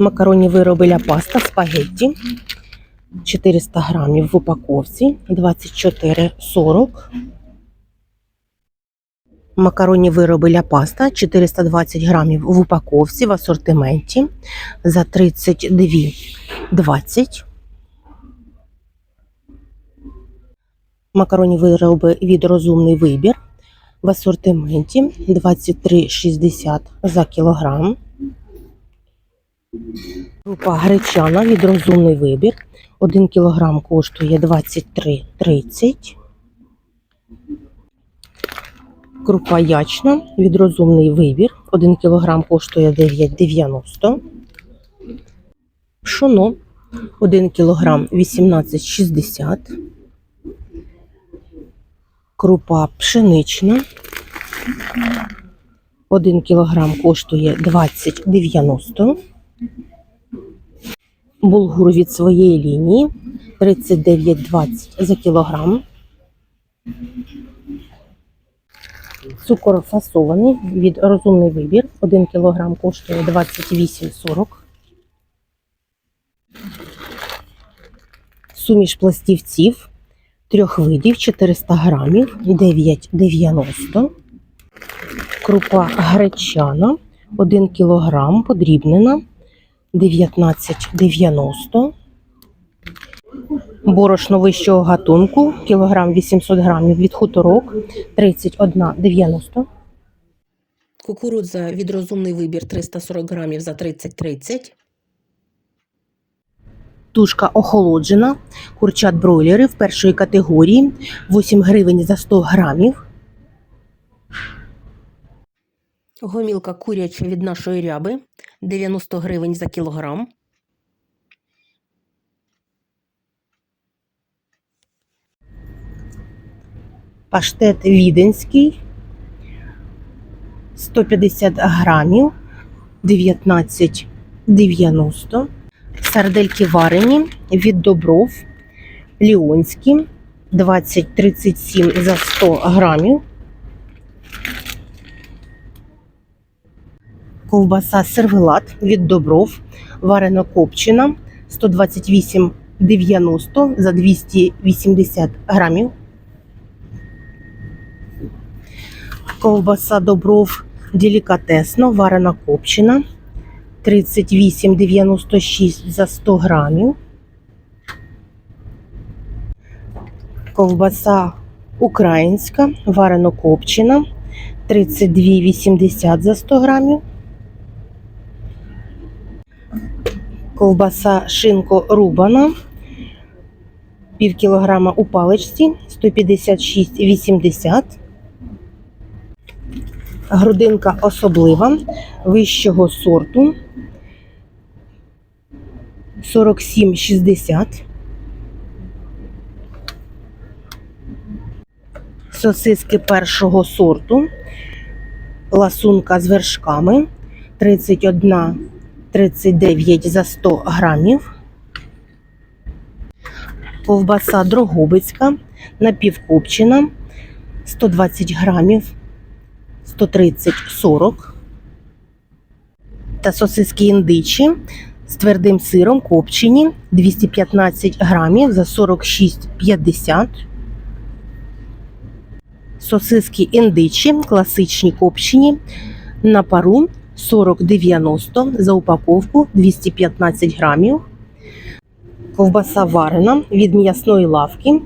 Макаронні вироби ля паста спагетті 400 грамів в упаковці 24,40. Макаронні вироби ля паста 420 грамів в упаковці в асортименті за 32,20. Макаронні вироби від розумний вибір в асортименті 23,60 за кілограм. Крупа гречана від розумний вибір. 1 кілограм коштує 23,30. Крупа ячна від розумний вибір. 1 кілограм коштує 9,90. Пшоно 1 кілограм 18,60. Крупа пшенична. 1 кілограм коштує 20,90. Булгур від своєї лінії 39,20 за кілограм. Цукор фасований від розумний вибір. 1 кілограм коштує 28,40. Суміш пластівців трьох видів 400 грамів 9,90. Крупа гречана 1 кілограм подрібнена 19,90. Борошно вищого гатунку, кілограм 800 грамів від хуторок, 31,90. Кукурудза від розумний вибір 340 грамів за 30-30. Тушка охолоджена, курчат бройлери в першої категорії, 8 гривень за 100 грамів. Гомілка куряча від нашої ряби 90 гривень за кілограм. Паштет віденський 150 грамів 19,90. Сардельки варені від добров ліонські 20,37 за 100 грамів. Ковбаса сервелат від добров варено копчена 128,90 за 280 грамів. Ковбаса добров делікатесно, варена копчена 38,96 за 100 грамів. Ковбаса українська, варено копчена 32,80 за 100 грамів. Ковбаса шинко рубана пів кілограма у паличці 156,80 Грудинка особлива вищого сорту 47,60. Сосиски першого сорту. Ласунка з вершками 31,39 за 100 грамів. Ковбаса Дрогобицька напівкопчена 120 грамів 130-40 та сосиски індичі з твердим сиром копчені 215 грамів за 46,50. Сосиски індичі класичні копчені на пару 40,90 за упаковку 215 грамів. Ковбаса варена від м'ясної лавки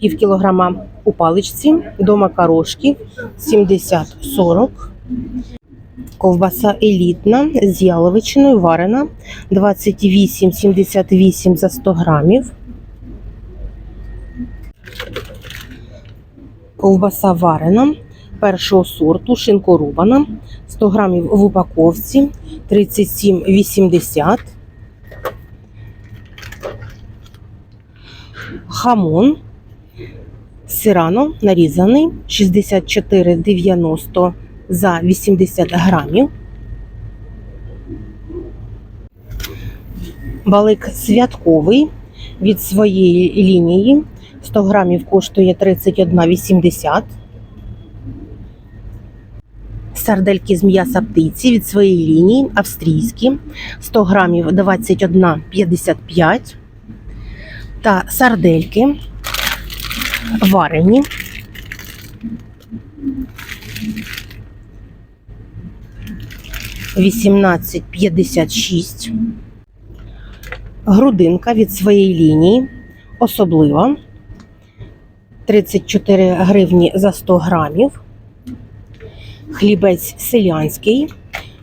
пів кілограма у паличці до макарошки 70-40. Ковбаса елітна з яловичиною варена 28,78 за 100 грамів. Ковбаса варена першого сорту, шинкорубана 100 грамів в упаковці 37,80. Хамон Сирано нарізаний 64,90 за 80 грамів. Балик святковий від своєї лінії 100 грамів коштує 31,80. Сардельки з м'яса птиці від своєї лінії австрійські 100 грамів 21,55 та сардельки варені. Вісімнадцять п'ятдесят шість. Грудинка від своєї лінії особлива. 34 гривні за 100 грамів. Хлібець селянський,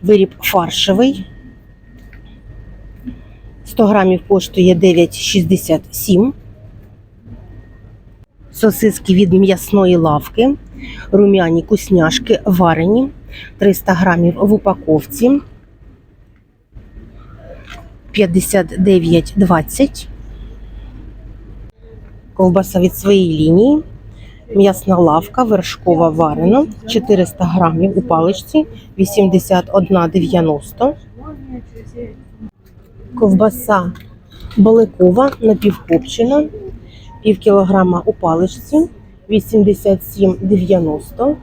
виріб фаршевий. 100 грамів коштує 9,67. Сосиски від м'ясної лавки, рум'яні кусняшки варені, 300 грамів в упаковці, 59,20. Ковбаса від своєї лінії, м'ясна лавка, вершкова варена, 400 грамів у паличці, 81,90. Ковбаса баликова напівкопчена, пів кілограма у паличці, 87,90.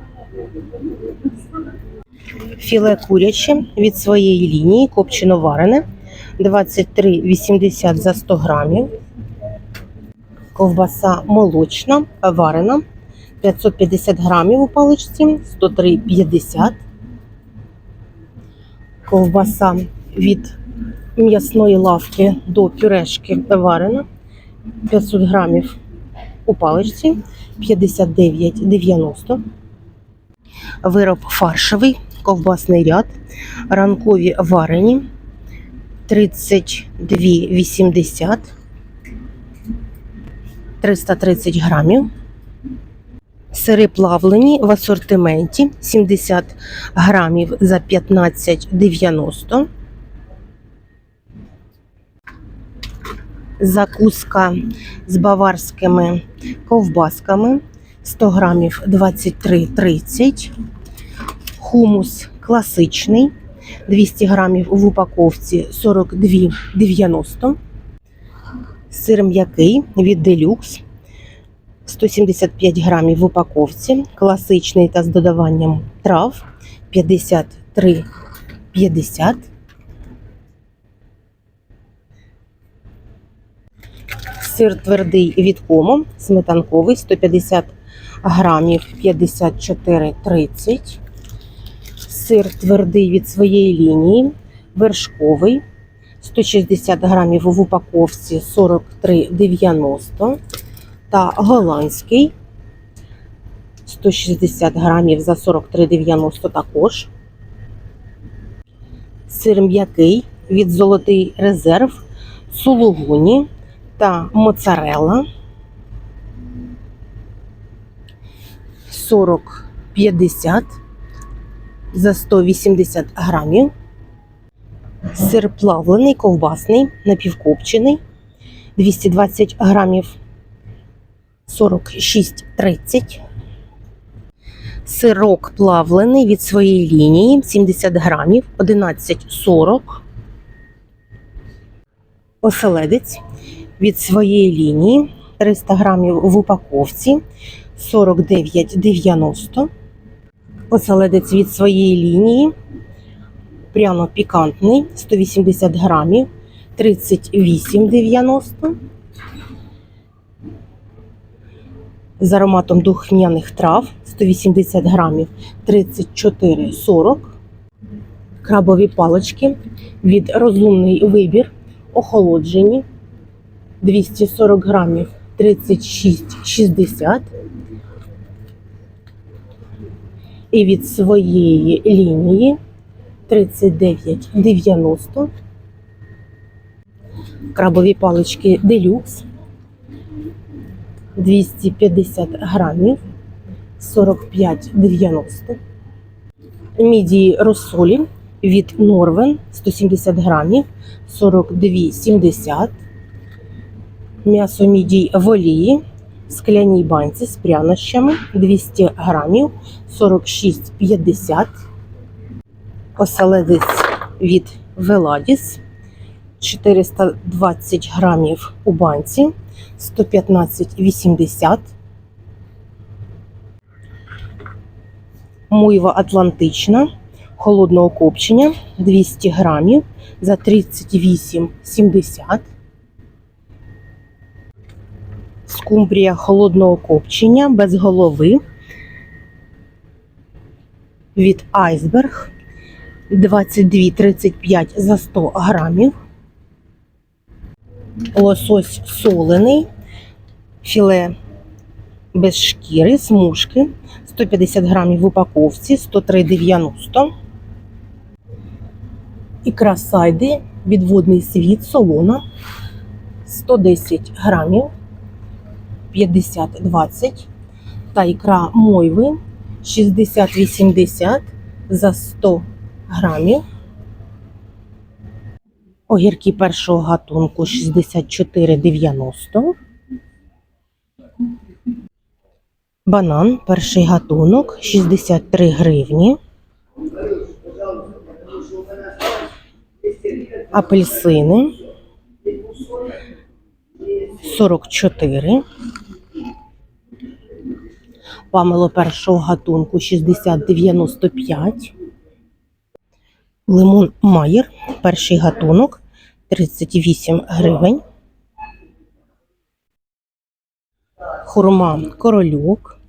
Філе куряче від своєї лінії, копчено варене, 23,80 за 100 грамів. Ковбаса молочна, варена, 550 грамів у паличці, 103,50. Ковбаса від м'ясної лавки до пюрешки варена, 500 грамів у паличці, 59,90. Вироб фаршевий, ковбасний ряд, ранкові варені, 32,80. 330 грамів. Сири плавлені в асортименті 70 грамів за 15,90. Закуска з баварськими ковбасками 100 грамів 23,30. Хумус класичний 200 грамів в упаковці 42,90. Сир м'який від Делюкс 175 грамів в упаковці, класичний та з додаванням трав 53,50. Сир твердий від Комо, сметанковий 150 грамів 54,30. Сир твердий від своєї лінії, вершковий 160 грамів в упаковці 43,90 та голландський 160 грамів за 43,90 також. Сир м'який від золотий резерв, сулугуні та моцарелла 40,50 за 180 грамів. Сир плавлений, ковбасний, напівкопчений, 220 грамів 46,30. Сирок плавлений від своєї лінії 70 грамів 11,40. Оселедець від своєї лінії 300 грамів в упаковці 49,90. Оселедець від своєї лінії прямо пікантний 180 грамів 38,90. З ароматом духмяних трав 180 грамів 34,40. Крабові палички від розумний вибір охолоджені 240 грамів 36,60. І від своєї лінії 39,90. Крабові палички делюкс 250 грамів 45,90. Мідії розсолі від Норвен 170 грамів 42,70. М'ясо мідій в олії в скляній банці з прянощами 200 грамів 46,50. Оселедець від Веладіс 420 грамів у банці 115,80. Мойва Атлантична холодного копчення 200 грамів за 38,70. Скумбрія холодного копчення без голови від Айсберг 22,35 за 100 грамів. Лосось солений, філе без шкіри, смужки 150 грамів в упаковці 103,90. Ікра сайди, відводний світ, солона 110 грамів 50-20 та ікра мойви 60-80 за 100 грамів. Огірки першого гатунку 64,90. Банан перший гатунок 63 гривні. Апельсини 44. Памело першого гатунку 60,95. Лимон Майер перший гатунок 38 гривень. Хурма корольок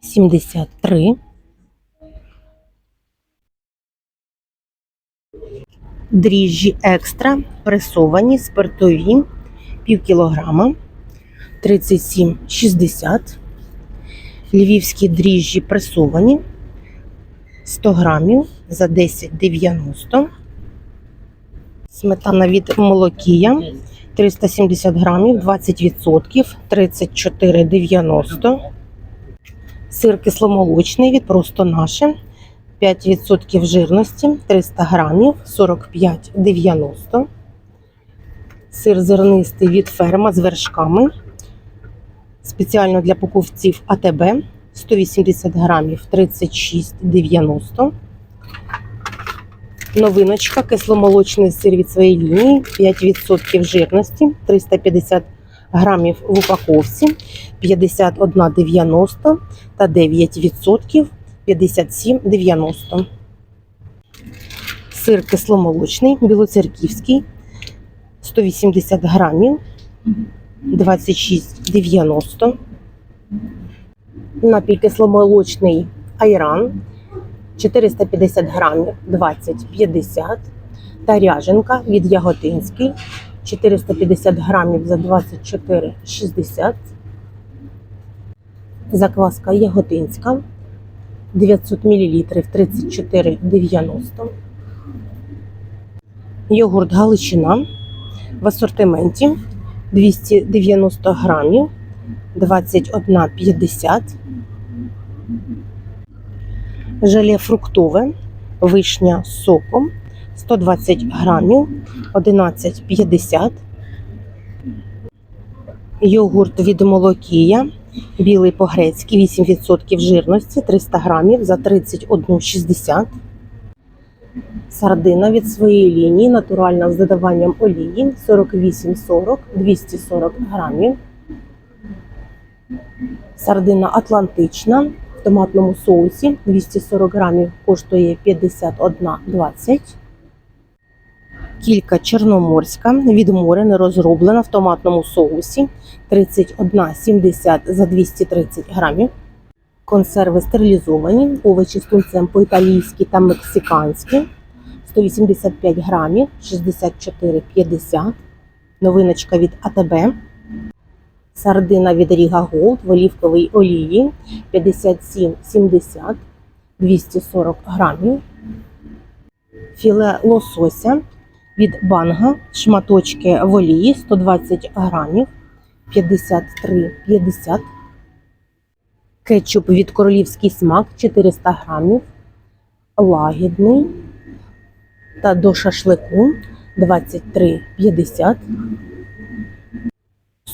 73. Дріжджі екстра пресовані, спиртові пів кілограма 37,60. Львівські дріжджі пресовані 100 грамів за 10,90. Сметана від молокія 370 грамів, 20%, 34,90. Сир кисломолочний від просто наше 5% жирності, 300 грамів, 45,90. Сир зернистий від ферма з вершками. Спеціально для покупців АТБ 180 грамів, 36,90. Новиночка, кисломолочний сир від своєї лінії, 5% жирності, 350 грамів в упаковці, 51,90 та 9% 57,90. Сир кисломолочний, білоцерківський, 180 грамів, 26,90. Напій кисломолочний айран 450 грамів 20,50 та ряженка від Яготинський 450 грамів за 24,60. Закваска Яготинська 900 мл 34,90. Йогурт Галичина в асортименті 290 грамів 21,50. Желе фруктове, вишня з соком 120 грамів 11,50. Йогурт від молокія, білий по-грецьки 8% жирності 300 грамів за 31,60. Сардина від своєї лінії, натуральна з додаванням олії 48,40 240 грамів. Сардина Атлантична в томатному соусі 240 грамів коштує 51,20. Кілька чорноморська від моря не розроблена в томатному соусі 31,70 за 230 грамів. Консерви стерилізовані, овочі з тунцем по-італійськи та мексиканськи 185 грамів 64,50. Новиночка від АТБ. Сардина від Ріга Голд в олівковій олії 57,70 240 грамів. Філе лосося від банга, шматочки в олії 120 грамів 53,50. Кетчуп від королівський смак 400 грамів. Лагідний. Та до шашлику 23,50.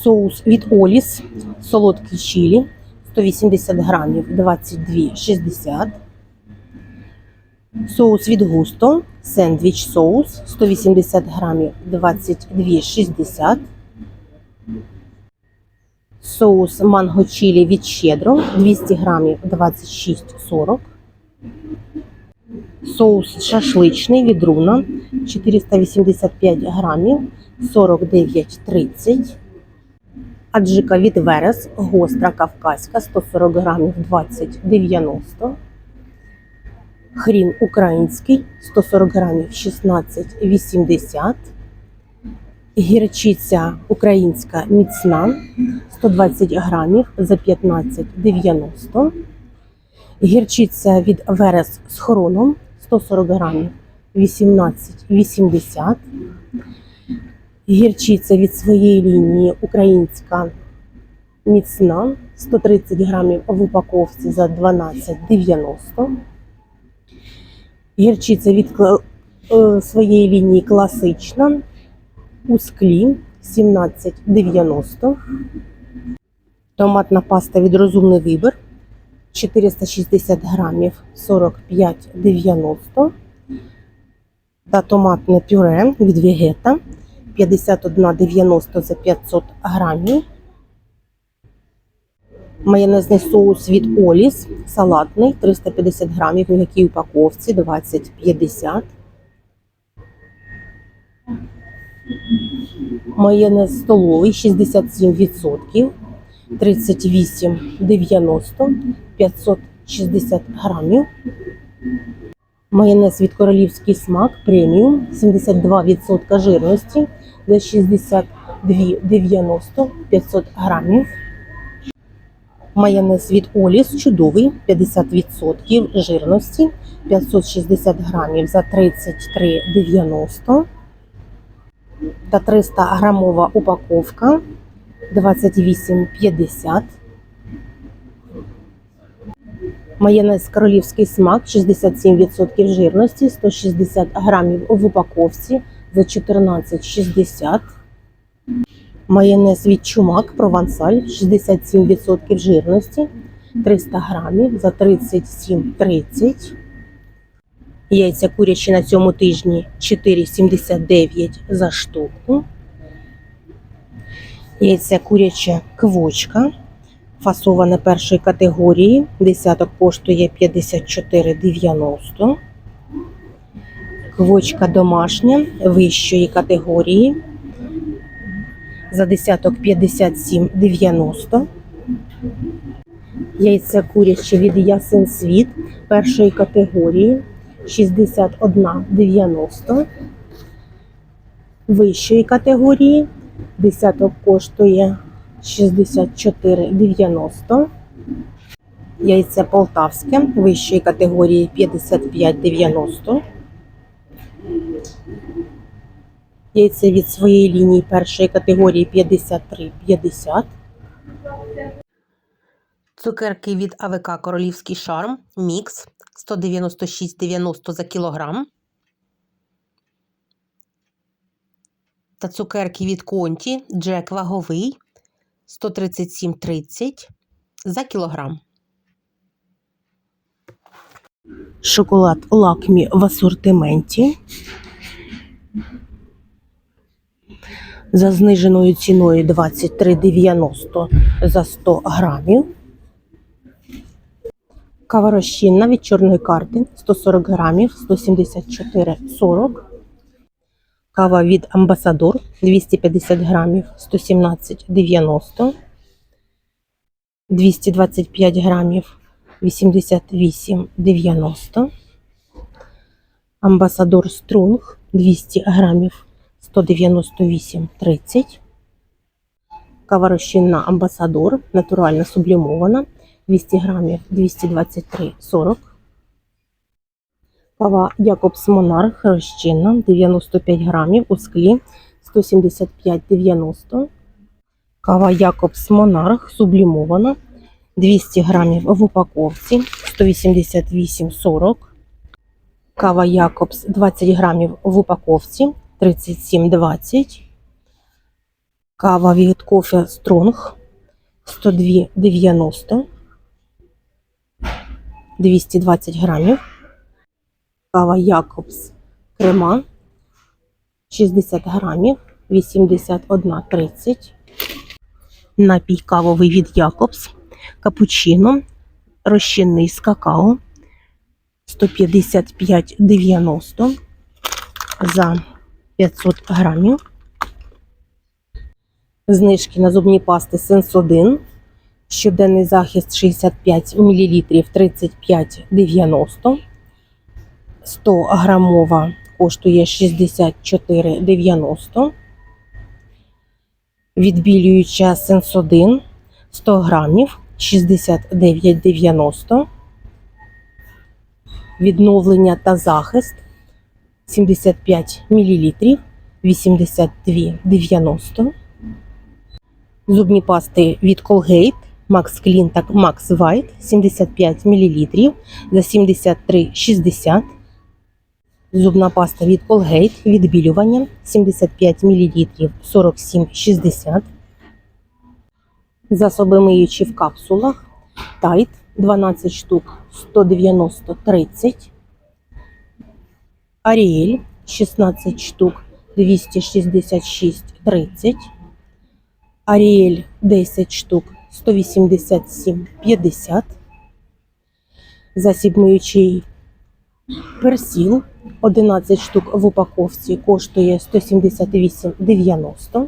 Соус від Оліс, солодкий чилі 180 грамів 22,60. Соус від Густо, сендвіч соус 180 грамів 22,60. Соус манго чилі від Щедро 200 грамів 26,40. Соус шашличний від руна 485 грамів 49,30. Аджика від Верес, гостра кавказька 140 грамів 20,90. Хрін український 140 грамів 16,80. Гірчиця українська міцна 120 грамів за 15,90. Гірчиця від Верес з хроном 140 грамів 18,80. Гірчиця від своєї лінії українська міцна 130 грамів в упаковці за 12,90. Гірчиця від е, своєї лінії класична у склі 17,90. Томатна паста від розумний вибір 460 грамів 45,90. Та томатне пюре від Вегета 51,90 за 500 грамів. Майонезний соус від Оліс салатний 350 грамів в м'якій упаковці 20,50. Майонез столовий 67%, 38,90, 560 грамів. Майонез від королівський смак преміум 72% жирності за 62,90 500 грамів. Майонез від Оліс чудовий 50% жирності 560 грамів за 33,90 та 300 грамова упаковка 28,50. Майонез королівський смак 67% жирності 160 грамів в упаковці за 14,60. Майонез від чумак провансаль 67% жирності 300 грамів за 37,30. Яйця курячі на цьому тижні 4,79 за штуку. Яйця куряче квочка. Фасоване першої категорії. Десяток коштує 54,90. Квочка домашня вищої категорії. За десяток 57,90. Яйця курячі від Ясен Світ першої категорії 61,90. Вищої категорії десяток коштує 64,90. Яйце полтавське вищої категорії 55,90. Яйце від своєї лінії першої категорії 53,50. Цукерки від АВК Королівський шарм мікс 196,90 за кілограм. Та цукерки від Конті Джек ваговий 137,30 за кілограм. Шоколад лакмі в асортименті. За зниженою ціною 23,90 за 100 грамів. Кава розчинна від чорної карти 140 грамів 174,40. Кава від Амбасадор 250 грамів 117,90. 225 грамів 88,90. Амбасадор Струнг 200 грамів 198,30. Кава розчинна Амбасадор натурально сублімована 200 грамів 223,40. Кава Якобс Монарх розчинна 95 грамів у склі 175,90. Кава Якобс Монарх сублімована 200 грамів в упаковці 188,40. Кава Якобс 20 грамів в упаковці 37,20. Кава від кофе Стронг 102,90. 220 грамів. Кава Якобс крема 60 грамів 81,30. Напій кавовий від Якобс. Капучино розчинний з какао 155,90 за 500 грамів. Знижки на зубні пасти Сенсодин. Щоденний захист 65 мл 35,90. 100 грамова коштує 64,90. Відбілююча Сенсодин 100 грамів 69,90. Відновлення та захист 75 мл 82,90. Зубні пасти від Colgate Max Clean та Max White 75 мл за 73,60. Зубна паста від Colgate відбілювання 75 мл 47,60. Засоби миючі в капсулах Tide 12 штук 190,30. Ariel 16 штук 266,30. Ariel 10 штук 187,50. Засіб миючий персіл 11 штук в упаковці коштує 178,90.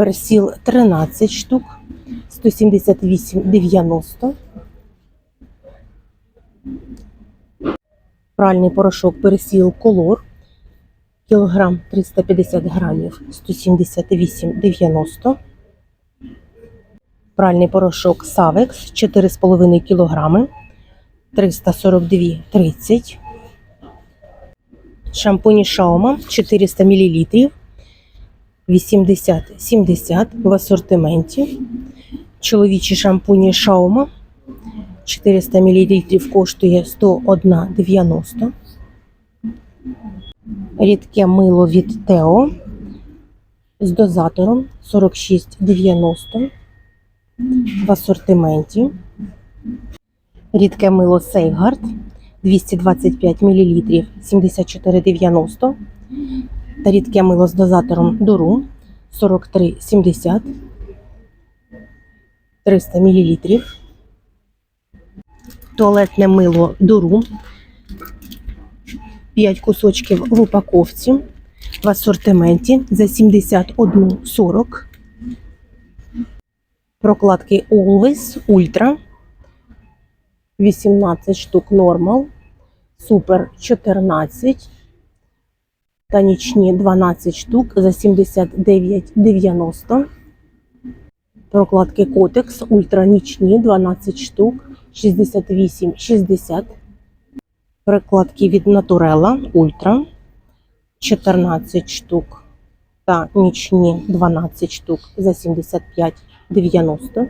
Персіл 13 штук 178,90. Пральний порошок персіл колор кілограм 350 грамів 178,90. Пральний порошок Савекс 4,5 кілограми 342,30. Шампуні Шаума 400 мл 80-70 в асортименті. Чоловічі шампуні Шаума 400 мл коштує 101,90. Рідке мило від Тео з дозатором 46,90 в асортименті. Рідке мило Сейгард 225 мл 74,90 та рідке мило з дозатором Дуру 43,70 300 мл. Туалетне мило Дуру 5 кусочків в упаковці в асортименті за 71,40. Прокладки Always Ultra 18 штук Normal, Super 14 та нічні 12 штук за 79,90. Прокладки Котекс ультранічні 12 штук 68,60. Прокладки від Натурела Ультра 14 штук та нічні 12 штук за 75,90.